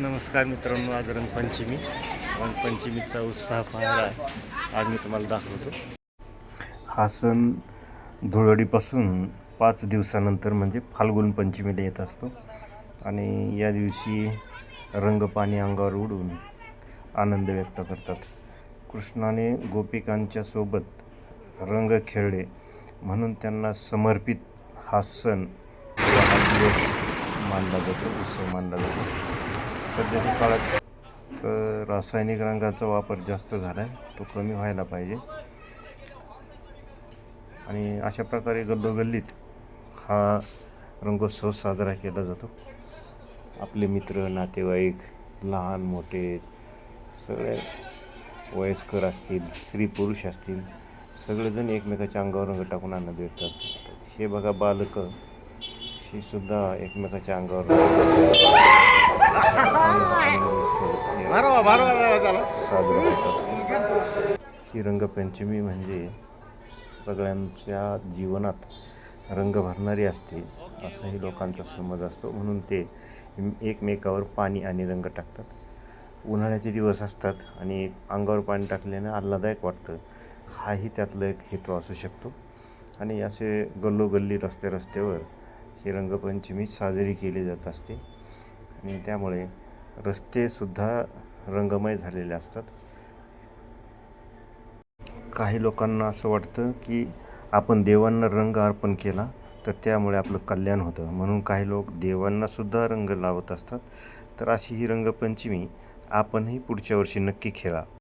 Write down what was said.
नमस्कार मित्रांनो आज रंगपंचमी. रंगपंचमीचा उत्साह पाहायला आज मी तुम्हाला दाखवतो. हा सण धुळवडीपासून पाच दिवसानंतर म्हणजे फाल्गुन पंचमीला येत असतो. आणि या दिवशी रंगपाणी अंगावर उडून आनंद व्यक्त करतात. कृष्णाने गोपिकांच्या सोबत रंग खेळले म्हणून त्यांना समर्पित हा सण हा दिवस मानला जातो उत्सव मानला जातो. सध्याच्या काळात तर रासायनिक रंगाचा वापर जास्त झाला आहे तो कमी व्हायला पाहिजे. आणि अशा प्रकारे गल्लोगल्लीत हा रंगोत्सव साजरा केला जातो. आपले मित्र नातेवाईक लहान मोठे सगळे वयस्कर असतील स्त्री पुरुष असतील सगळेजण एकमेकाच्या अंगावर रंग टाकून आनंद व्यक्त करतात. हे बघा बालकं ही सुद्धा एकमेकाच्या अंगावर साजरा करतात. ही रंगपंचमी म्हणजे सगळ्यांच्या जीवनात रंग भरणारी असते असाही लोकांचा समज असतो. म्हणून ते एकमेकावर पाणी आणि रंग टाकतात. उन्हाळ्याचे दिवस असतात आणि अंगावर पाणी टाकल्यानं आल्हादायक वाटतं. हाही त्यातला एक हेतू असू शकतो. आणि असे गल्लोगल्ली रस्ते रस्त्यावर ही रंगपंचमी साजरी केली जात असते. आणि त्यामुळे रस्तेसुद्धा रंगमय झालेले असतात. काही लोकांना असं वाटतं की आपण देवांना रंग अर्पण केला तर त्यामुळे आपलं कल्याण होतं. म्हणून काही लोक देवांनासुद्धा रंग लावत असतात. तर अशी ही रंगपंचमी आपणही पुढच्या वर्षी नक्की खेळा.